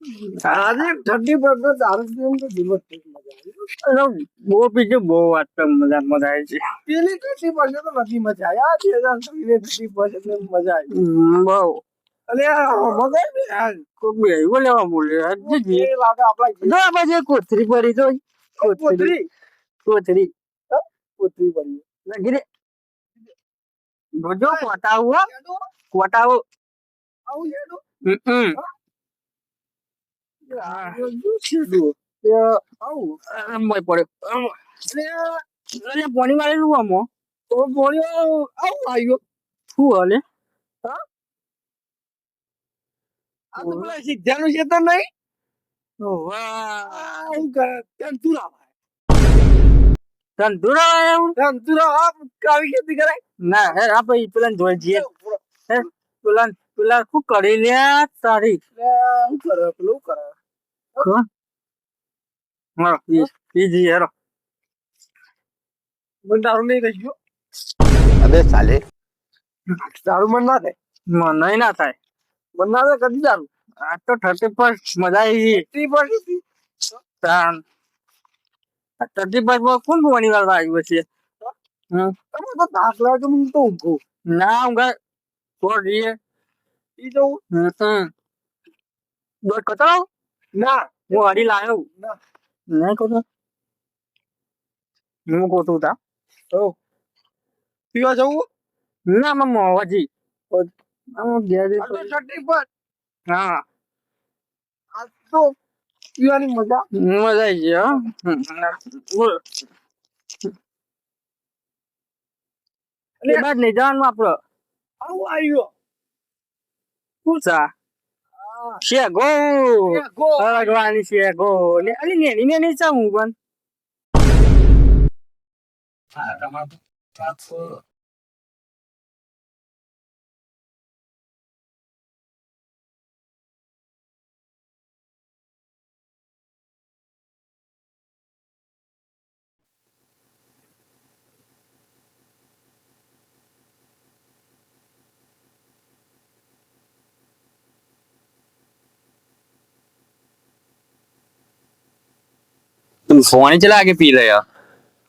ઠંડી પર તો દારૂ પીવાનું તો દિવસ બહુ બીજું બહુ વાત તો મજા મજા આવી છે. પેલી ઠંડી તો નથી મજા આવી. આ છે તો ઠંડી મજા આવી બહુ. ને કોક બે એવું લેવા બોલે બાજુ એક કોથળી પડી તો. કોથળી કોથરી? કોથરી. પડી. જોજો કોટાવો કોટાવો આવું છે હમ આ શું છે તો? તે આવું આમ પડે આમ. અને અરે પાણી વાળેલું આમાં તો બોલ્યો આવું આવ્યો શું હાલે આ તો પેલા સિદ્ધાનું છે તો નહીં પેલા શું કરી લે તારી કરે પેલું કરે હા ઈ ઈ જી હેરો મને દારૂ નહીં થઈ ગયો અબે સાલે દારૂ મન ના થાય મને ના થાય મન ના થાય કદી દારૂ આ તો થર્ટી ફર્સ્ટ મજા આવી ટી પર હતી તાન થર્ટી ફર્સ્ટમાં કોણ પાણી વાળવા આવ્યું છે હમ તમે તો દાખલા કે હું તો ઊંઘું ના હું ગા છોડ દઈએ ઈ જવું હમ દોઢ કતરાવ ના હું હરી લાયો ના કોતો હું કોતું તા તો પીવા જવું ના માં મોવાજી આમ ઘેર તો છઠ્ઠી પર હા આ તો પીવાની મજા મજા આવી ગઈ હા હમ. બોલ. એ બાદ નહીં જવાનું આપડે આવું આવ્યો શું છે શેગો હળગવાની શેગો ને અલી નેની નેની હું પણ. તું ફોન ચલા કે પી લે યાર?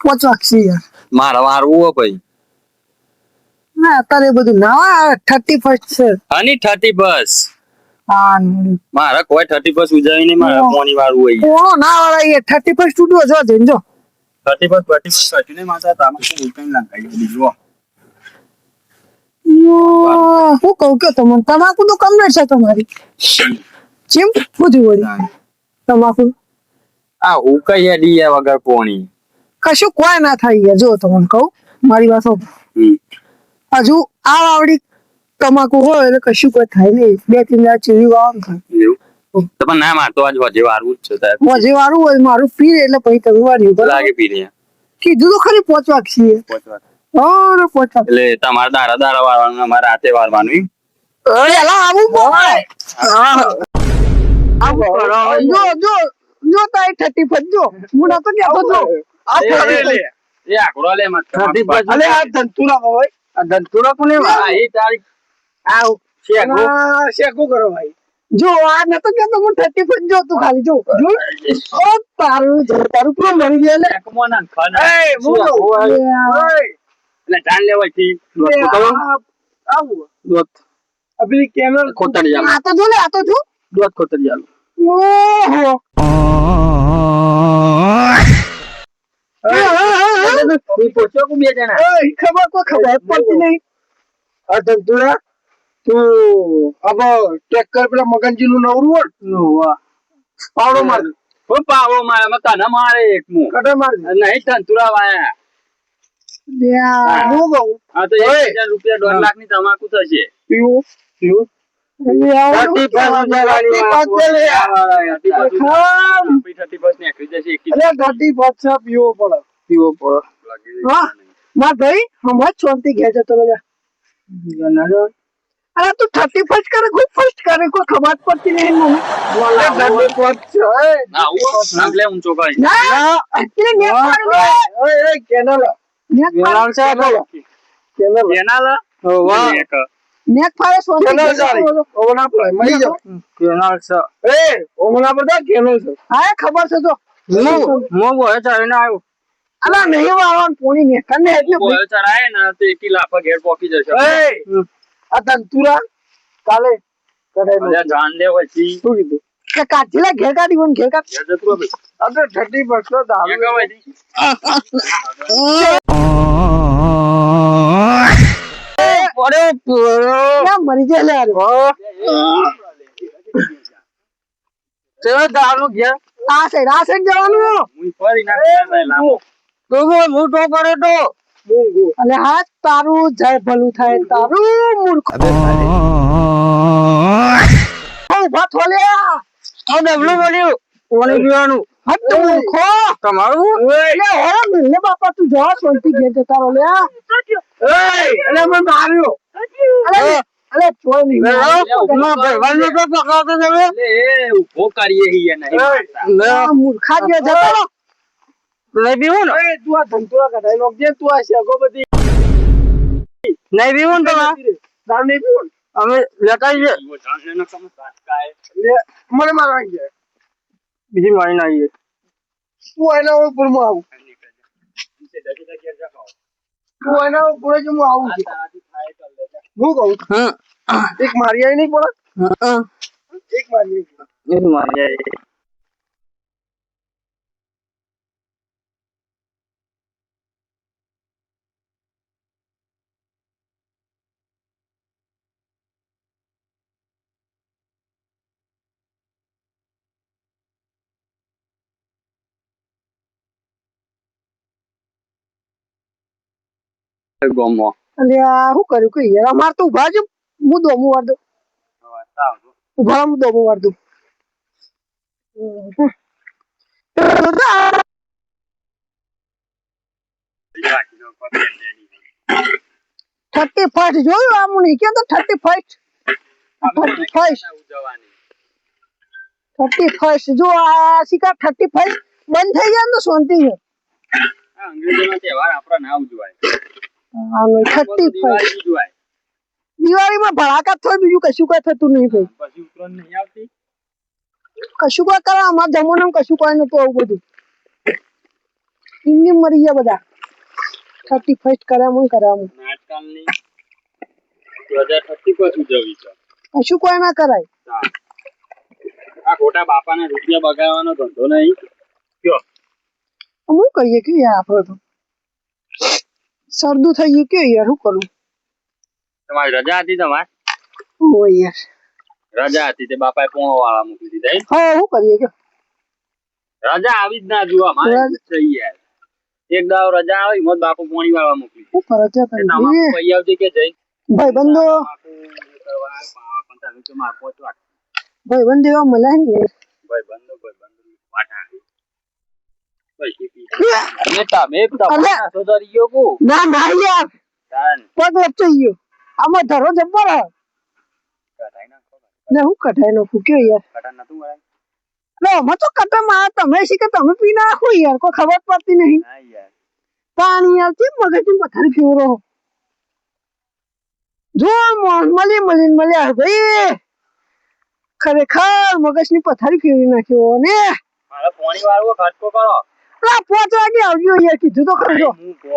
પચાક્ષી યાર. મારા વારવું હો ભાઈ ના અત્યારે બધું ના થર્ટી ફર્સ્ટ છે. આની થર્ટી બસ મારા કોઈ થર્ટી બસ ઉજાવી નહીં મારા ઓહ. ફોન હોય. કોણો ના વાળા એ થર્ટી ફર્સ્ટ જો જો. થર્ટી થર્ટી નહીં માતા લંકાઈ જો હું. કહું કે તમને તમાકુ તો કમ છે તમારી. ચીમ બધું તમાકુ? આ હું કઈ ડી વગર પોણી. કશું કોઈ ના થાય યાર જો તમને કહું મારી વાત. હજુ આ વાવડી તમાકુ હોય એટલે કશું કોઈ થાય નહીં. બે ત્રણ દાડા ચીવી વાવન થાય. એવું? ના મારતો આજ વજે વારું જ છે સાહેબ. વજે વારું હોય મારું પી એટલે પછી તમે વાળ્યું લાગે પી રહ્યા કીધું તો ખરી પોચવા છીએ. પહોંચવા. ઓર પોચવા એટલે તમારે દારા દારા વારવાનું અમારે રાતે વારવાનું એમ? પેલા આવું બોલ આવું કરો. જો જો. જો તારી થર્ટી ફટ જો. હું નતો કે જો આ એ, લે. એ આકડો લે મત થર્ટી બસ. અલે આ ધંતુરા હોય. આ ધંતુરા કોને હા, એ તારી આ શેગો અને કરો ભાઈ. જો આ નતો તો હું થર્ટી ફટ જો તું ખાલી. જો જો. ઓ તારું તારું પૂરો મરી ગયા લે કમોના ના એ ઓય, એટલે જાન લેવાયથી. આવું દોત. અભી કેમેરા ખોતડી આલો. આ તો જો લે આ તો જો. દોત ખોતડી આલો. ઓહો. ખબર કોઈ ખબર પડતી નહીં આ ધંધુરા તું अब ટ્રેક્ટર પેલા મગનજી નું નવરું હોય પાવડો માર હું પાવો મારે મકાન તને મારે એક મુ કટે માર નહીં તંતુરા વાયા હું કહું આ તો એક હજાર રૂપિયા દોઢ લાખની તમાકુ થશે. પીવું પીવું બોલે. ને અરે હા ના તું થર્ટી ફર્સ્ટ કરે કોઈ ફર્સ્ટ કરે કોઈ ખબર પડતી નહીં મને અરે થર્ટી ફર્સ્ટ છે ના હું નામ લે ઊંચો ના અત્યારે નેટ ઓય ઓય કેનલ નેટ છે પાડી કેનલ વાહ એક નેક ફાડે સોંતી કેનો ઘેર ચાલે? કરો છો. ઓવો ના પડે, મરી જાઓ. કેનાલ છે. એ, ઓવો ના પડતા, કેનો છે? હા ખબર છે જો. હું હું બોય ચાલીને આવ્યો. અલા નહીં વાળવાનું પોણી ને એટલે બોલ ચડાય ને તો એકી લાફા ઘેર પોકી જશે. એ, આ તંતુરા કાલે કઢાઈ જાન લે પછી. શું કીધું? કે કાઢીલા ઘેર કાઢી ઘેર તો? પડ્યો પડ્યો ક્યાં લે અરે દારૂ ઘેર. આ સાઈડ આ સાઈડ જવાનું હું ફરી ના તો હું હું તો કરે તો. અને હા તારું જય ભલું થાય તારું મૂર્ખ. ઊભા થો આ ડબલું બન્યું પાણી પીવાનું? હટ મૂર્ખો. તમારું? લે હોરા મિલને બાપા તું જવા સોનથી ઘેર જતા લે એ, એટલે મને માર્યો. અરે અરે ચોય નહીં તો પકડતો તમે એટલે એ કરીએ હીએ નહીં. લે, મૂર્ખા જે જતો રહો. નહીં ને? એ, તું આ ધંધુરા કઢાઈ નાખજે, તું આ શેકો બધી. નહીં પીવું ને તમે? નહીં પીવો અમે લેતા જઈએ ઈવો જાન લે ને કમ કાય. લે, મને મારવા ગયા બીજી મારી ના આવીએ. તું એના ઉપર હું આવું જા. તું એના ઉપર જ હું આવું છું. તો જા. હું કહું હમ એક મારી આઈ નહીં પડે હમ એક મારી આઈ પડે. એ મારી આવી ગોમો. એટલે આ શું કર્યું? કે યાર અમાર તો ઊભા છે હું વાર દઉં. ઊભા હું વાર દઉં. થર્ટી ફર્સ્ટ જોયું આમ નહીં કે તો thirty first thirty first thirty first જો આ શિકાર થર્ટી ફર્સ્ટ બંધ થઈ જાય તો શાંતિ છે. અંગ્રેજોનો તહેવાર આપણા ના ઉજવાય ફર્સ્ટ દિવાળી ઉજવાય દિવાળીમાં થાય બીજું કશું કઈ થતું નહીં ભાઈ. પછી ઉત્તરાયણ નહીં આવતી? કશું કોઈ કરે અમારા જમાનામાં કશું કોઈ નતું આવું બધું. એમની મરી ગયા બધા. થર્ટી ફર્સ્ટ કર્યા મને કર્યા છે. કશું કોઈ ના કરાય. આ ખોટા બાપાના રૂપિયા બગાડવાનો ધંધો નહીં. કયો? હું કહીએ કે યાર તો. સરદું થઈ ગયું કે યાર શું કરું? તમારી રજા હતી તમારે? ઓ યાર. રજા હતી તે બાપાએ પોણો વાળા મૂકી દીધા? હા શું કરીએ કે રજા આવી જ ના જોવા મારે થઈ યાર એક દાવ રજા આવી મોત બાપુ પોણી વાળા મૂકી શું કરે છે તે તમાકુ પૈ આવજે કે જઈ. ભાઈ બંધો. ભાઈ બંધ મળે ભાઈ બંધો ભાઈ બંધો વાટા. ને ના ના યાર પગ ગયો. આમાં ધરો જબ્બર હે નાખો ને હું કઢાઈ નો કયો યાર. કઢા નતું મળે લે અમે તો કટમાં તમે શી કે તમે પી નાખો યાર કોઈ ખબર પડતી નહીં. ના યાર. પાણી આવતી મગજની પથારી ફેવરો જો મળી મળી મળ્યા ભાઈ. ખરેખર મગજની પથારી ફેરવી નાખ્યો ને. મારે પોણી વાળવો ખર્ચો કરો. પેલા પાંચ વાગે આવજો યાર કીધું તો કરજો હું કે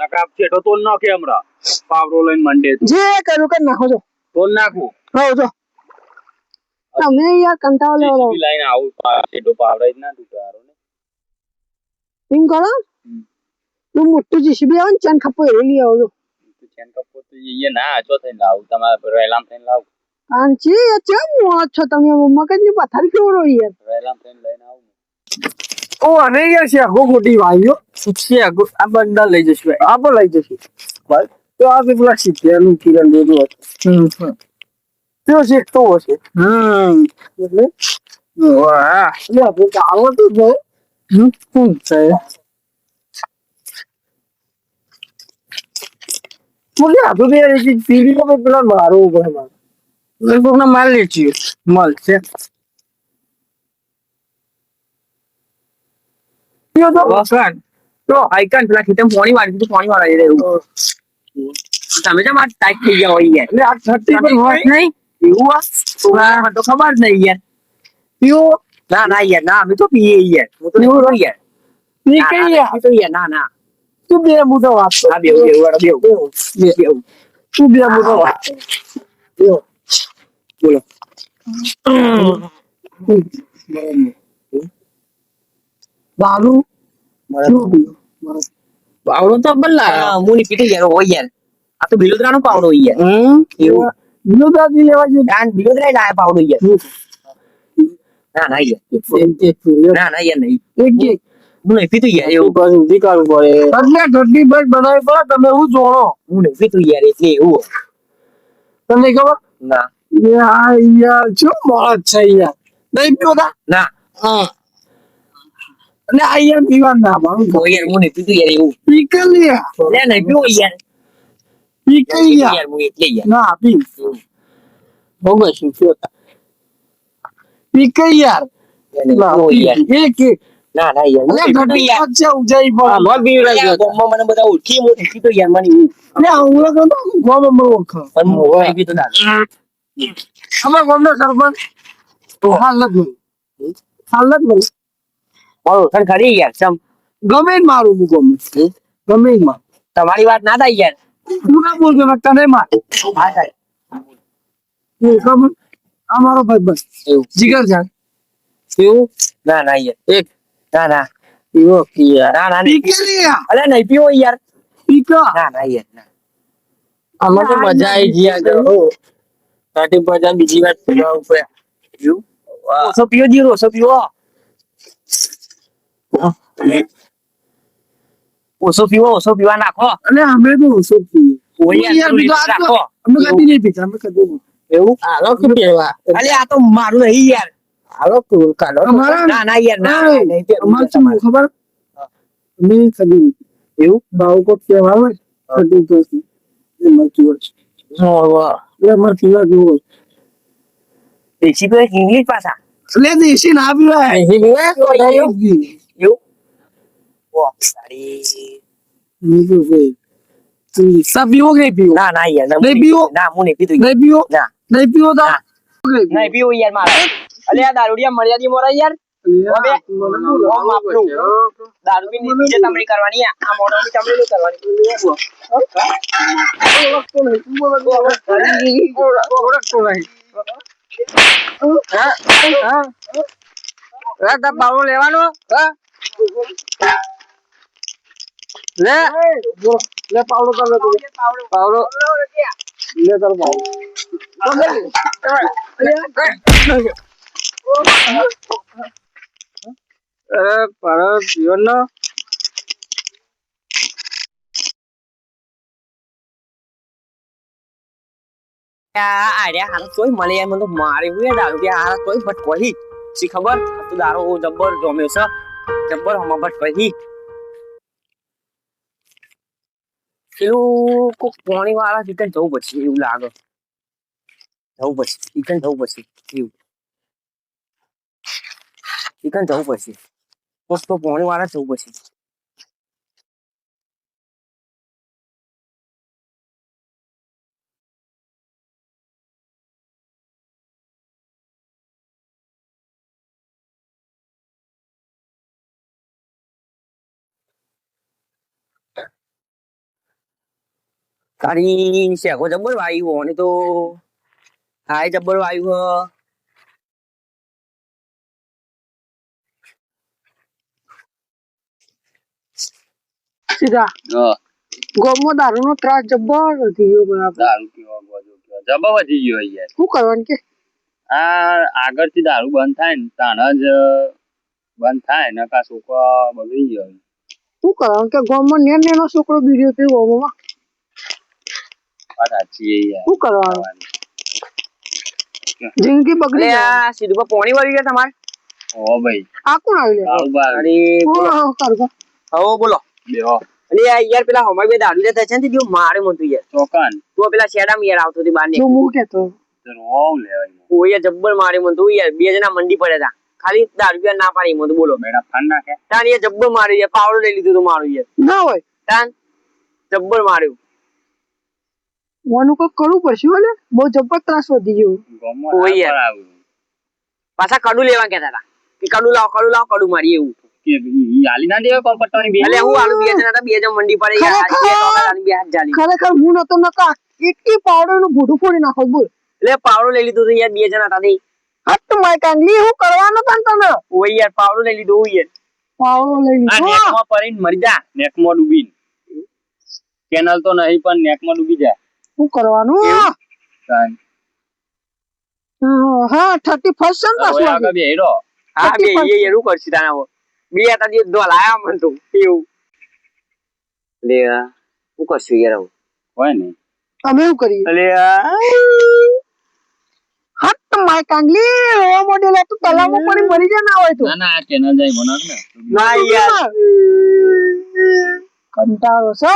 નકાબ છે તો ન કે હમણાં. પાવડો લઈને મંડે તું જે કરું કે નાખો છો તો નાખું. હો જો. તમે યાર કંટાળો લેવો લાઈન આવું પા- સીધો પાવડો જ ના દુકારો ને. એમ કરો. હું મોટું જીસીબી આવે ને ચેન ખપ્પો એ લઈ આવજો ચેન ખપ્પો તો એ ના આચો થઈને લાવું તમારે રેલામ થઈને લાવું. કાંચી એ ચમ મોત છો તમે મગજની પથારી ફેવરો યાર? રેલામ થઈને લઈને આવું. ઓ અને યાર શેકો ખોટી વાયો છે આ બંડા લઈ જશું આ. પણ લઈ જશું. બસ. તો આ તો પેલા સિત્તેરનું કિરણ દોડું હતું તેઓ શેકતો હશે હમ. વાહ. તો શું છે? મને આટલું તો યાર એક પીડી તો પેલા મારે લગભગ માલ છે. માલ છે કયો તો વખાણ તો આઈકન પેલા ખેતર પાણી વાળી દીધું પાણી વાળા રહ્યું તમે તો માર ટાઈટ થઈ ગયા હોય યાર એટલે આ થર્ટી પર હોય નહીં એવું આ છોકરાને મને તો ખબર જ નહીં યાર પીવો ના ના યાર ના અમે તો પીએ યાર હું તો એવું યાર પી ના, કઈ ના, યાર અમે તો યાર ના ના તું બે મુદો વાત કર. આ બેવું બેવું વાળા બેવું બે. બેવું તું બે મુદો વાત કર. બેહો. બોલો દારૂ શું પીવો? પાવડો તો બલ્લા. મુની પીટી યાર હોય યાર. આ તો બિલોદરાનો પાવડો હોય યાર. હમ? બિલોદરા વિનોદાજી લેવા જઈએ. ડાન બિલોદરા લાયા પાવડો યાર. ના ના યાર. પીવો. ના ના યાર નહીં. એક. હું નહીં પીતું યાર એવું. પાછું ઉધી કાઢવું પડે. એટલે ઠંડી બસ બનાવી પડે તમે હું જોણો? હું નહીં પીતું યાર એટલે એવું તમને ખબર? ના. યાર યાર શું મોળત છે યાર. નહીં પીવતા? ના. હા. અને આ યાર પીવા ના ભાવ. તો યાર નહીં પીતું યાર એવું. પીકલ યાર લે નહીં પીવો યાર. પીકલ યાર હું એટલે યાર. ના પી ભોગવે શું પીવતા પીકલ યાર. ના એક ના ના યાર પીતું ઘટી યાર. છે ઉજાઈ પર મોત પીવી લાગ્યો ગામમાં મને બધા ઓળખી નહીં પીતો યાર મને અલ્યા હું લગો તો ગોમાં મને ઓળખો. પણ હું નહીં પીતો દાદા અમાર ગામનો સરપંચ તો હાલ જ નહીં હાલ જ નહીં મારું ઓળખાણ ખરી યાર ચમ. ગમે જ મારું હું ગમે ગમે જ માર. તમારી વાત ના થાય યાર. તું ના બોલજો ને તને માર. હા થાય હું ખબર અમારો ભાઈ બસ. જીગર જાન એવું? ના ના યાર. એક. ના ના. પીવો યાર ના ના નહીં. પીકે યાર અલે નહીં પીવો યાર. પીકા ના ના યાર ના. આમાં તો મજા આવી કરો કાટી પજા બીજી વાત પીવા ઉપર. ઓછો પીવો જીરો ઓછો પીવો. ઓછો પીવો ઓછો પીવા નાખો. અને અમે તો ઓછો. તો અમે કદી નહીં પીતા અમે કદી એવું? હાલો કે પીવા આ તો મારું નહીં યાર. હાલો કાલો ના ના યાર ના ના, નહીં પીવું અમારે શું ખબર? અમે કદી એવું? બાવ કો કહેવા આવે કદી તો એ હોય એટલે અમારે પીવા જેવું દેશી પીવે ઇંગ્લિશ પાછા એટલે દેશી ના પીવાય. એવું? એવું એવું ઓહ, સારી. બીજું છે તું સા પીવો કે પીવો ના ના યાર નહીં પીવો? ના હું નહીં પીતું નહીં પીવો ના નહીં પીવો તો નહીં પીવું યાર મારે અલે આ દારૂડિયા મર્યાદી મોરા યાર હવે ઓમ આપણું. દારૂ પીને બીજે તમણી કરવાની આ આ મોઢાની તમણી કરવાની ઓળખતો નહીં હા હા હા તાર લેવાનો હા લે. લે પાવડો કર. લે તું. પાવડો. લે તારો પાવડો. અરે પરત જીવનનો આર્યા હારા તોય મળે યાર તો મારે હું દારૂ પીયા હારા તોય ભટકોઈ શી ખબર? તું તો દારૂ જબ્બર જમ્યો છે. જબ્બર હમા ભટકોઈ પેલું કોક પોણી વાળા ચિકન જવું પછી એવું લાગે જવું પછી ચિકન જવું પછી એવું ચિકન જવું પછી કોક તો પોણી વાળા જવું પછી તારી શેકો જબ્બર વાયુ અને તો. હાય જબ્બર વાયુ હ. સીધા. ગોમમાં દારૂ નો ત્રાસ જબ્બર વધી ગયો બરાબર. દારૂ પીવા વધી ગયો યાર શું કરવાનું કે? આ આગળથી દારૂ બંધ થાય ને તાણ જ બંધ થાય ને કા છોકરા બગડી ગયો શું કરવાનું કે ગોમમાં નેન નેનો છોકરો બીડ્યો પી ગોમમાં? શું કરવાનું? જિંદગી બગડી જાય. સીધું પર પોણી વળી ગયા તમારે? ઓ ભાઈ. આ કોણ આવી લે અરે કોણ આવું તારું હો બોલો. બેહો. અરે યાર પેલા હમાર બે દારૂ લેતા છે ને જો મારે મતું યાર ચોકન. તું પેલા શેડામ યાર આવતો હતી બાર ને જો હું કેતો રોવ લેવાય ઓ જબ્બર મારે મતું યાર. બે જણા મંડી પડ્યા હતા ખાલી દારૂ પીવા ના પાડી મતું બોલો. બેડા ફાન નાખે. તાન યાર જબ્બર માર્યું યાર. પાવડો લઈ લીધું તું મારું યાર. ના હોય. તાન જબ્બર માર્યું. ઓનું કોક કરવું પડશે ઓલે બહુ જબર ત્રાસ વધી ગયો. યાર. પાછા કડું લેવા કહેતા હતા. કે કડું લાવો કડું લાવો કડું મારી એવું. કે હાલી ના બે. એટલે હું આલુ બે હતા બે જણ મંડી પડે. યાર બે ટોકા આલુ બે હાથ જાલી. ખરેખર હું નતો નતો એટલી પાવડરનું ભૂડું ફોડી નાખો બોલ. એટલે પાવડો લઈ લીધું યાર બે જણા હતા તે હટ માય કાંગલી હું કરવાનું પણ તને. ઓય યાર પાવડો લઈ લીધો ઓય યાર. પાવડો લઈ આ લીધો. નેકમાં પડીને મરી જા. નેકમાં ડૂબીને. કેનલ તો નહીં પણ નેકમાં ડૂબી જાય. શું કરવાનું. હા, હા થર્ટી ફર્સ્ટ છે ને પાછું આગળ રહો. હા બે એ એરું કરશે તાના હવે. બે હતા જે દોલ આયા મન તું એવું. લે શું કરશું યાર હવે હોય ને. અમે એવું કરીએ? અલે હટ માય કાંગલી ઓ મોડેલ તું તલાવમાં પડી મરી જાય ના હોય તો. ના ના આ કેનલ જાય મને ના યાર. કંટાળો છે.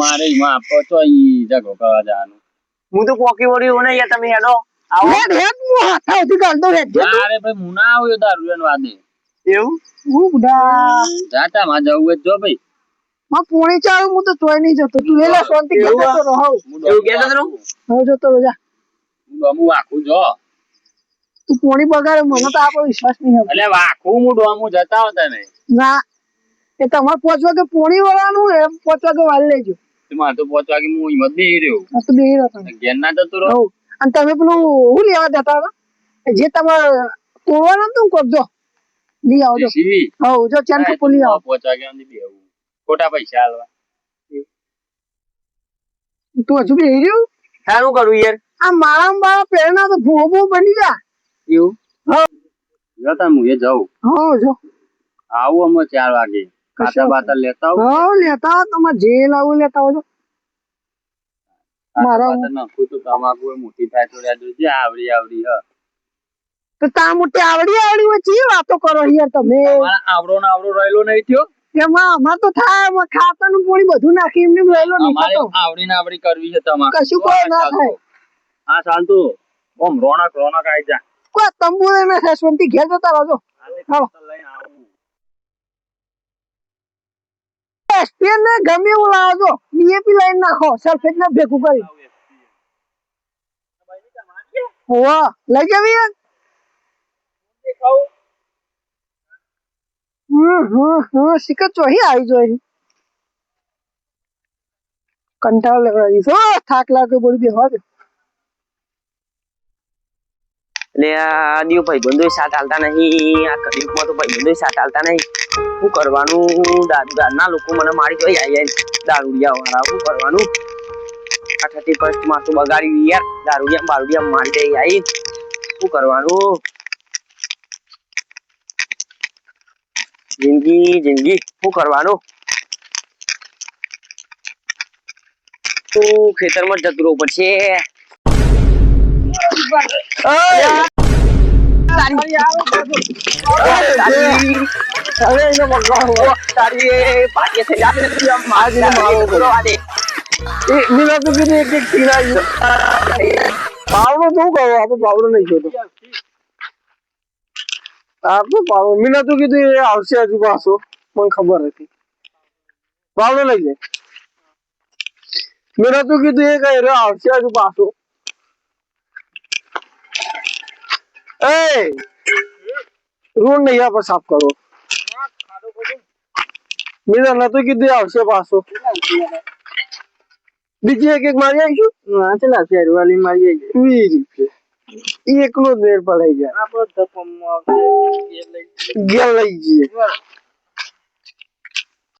મારે ઈ કરવા જવાનું. હું તો ને યાર તમે હેડો આવો. હેડ હેડ હું હાથા સુધી ગાળ દઉં હેડ હેડ. અરે ભાઈ હું ના આવ્યો દારૂ એનો વાદે એવું? હું બુઢા જાતા માં જવું જો ભાઈ. માં પોણી ચાળું હું તો તોય નહીં જતો. તું એલા શાંતિ રહો. એવું? જતો હું ડોમું આખું જો. તું પોણી બગાડે મને તો આપણો વિશ્વાસ નહીં એટલે આખું હું ડોમું જતા હોતા ને ના. એ તમારે પાંચ વાગે પોણી વળવાનું એમ પાંચ વાગે વાળી લેજો. મારે તો પાંચ વાગે હું હિંમત બેહી રહ્યો. તો બેહી ઘેર ના જતો રહો. અને તમે પેલું હું લેવા જતા હતા? જે તમારે કોવાનું હતું ને લઈ આવજો હવ જો ચાર કપો લઈ આવો. પહોંચવા કે બેહવું ખોટા પૈસા હાલવા તું હજુ બેહી રહ્યું? સારું કરું યાર. આ મારા મારા પ્રેરણા તો ભૂ ભૂ બની જા એવું? જતા હું એ જાઉં. હા જો. આવું અમે ચાર વાગે. ખાતા બાતા લેતા આવું? હવ લેતા આવો. તમારે જે લાવું લેતા આવજો. મારા- નાખું તો તમાકુ મોટી થાય તો જોજે આવડી આવડી હ. તો તા મોટી આવડી આવડી વચ્ચે એ વાતો કરો યાર તમે? આવડો ને આવડો રહેલો નહીં થયો. એમાં અમાર તો થાય એમાં ખાતરનું પોણી બધું નાખી એમને રહેલો નહીં થતો. આવડી ને આવડી કરવી છે તમારે. કશું કોઈ ના થાય. ચાલતું. ઓમ રોનક રોનક આવી જા. કોઈ તંબુરે ના શાંતિ ઘેર જતા રહો હાલો. લઈને આવું. સ્પેન ને ગમે એવું લાવજો. ડીએપી લાઈન નાખો. સલ્ફેટ ને ભેગું કરી. વાહ લઈ જવી હમ હમ હમ. શિકર ચોહી આવી જોઈ કંટાળ છો થાક લાગે બોલી બેહવા દે એટલે આ દીવ ભાઈબંધો સાથ હાલતા નહીં. આ કલયુગમાં તો ભાઈબંધો સાથ હાલતા નહીં. શું કરવાનું? દારૂ દારના લોકો મને મારી જોઈ આવી દારૂડિયા વાળા શું કરવાનું? આ થર્ટી ફર્સ્ટમાં તો બગાડ્યું યાર. દારૂડિયા, બારૂડિયા મારી જઈ આવી શું કરવાનું? જિંદગી જિંદગી. શું કરવાનું? તું ખેતરમાં જતું રહેવું પડશે? પાવડો શું કરો આપણે પાવડો નહીં જોતો આપણે પાવડો મેં નતું કીધું એ આવશે હજુ પાછો મને ખબર હતી પાવડો લઈ લે મેં નતું કીધું એ કઈ રહ્યો આવશે હજુ પાછો એ રોડ નહીં પર સાફ કરો. મેં તો કીધું આવશે પાછો. બીજી એક એક મારી આવીશું હા ચલા ચાર વાલી મારી આવી વીસ રૂપિયા એકલો જ મેળ પડાઈ ગયા. ઘેર લઈ જઈએ.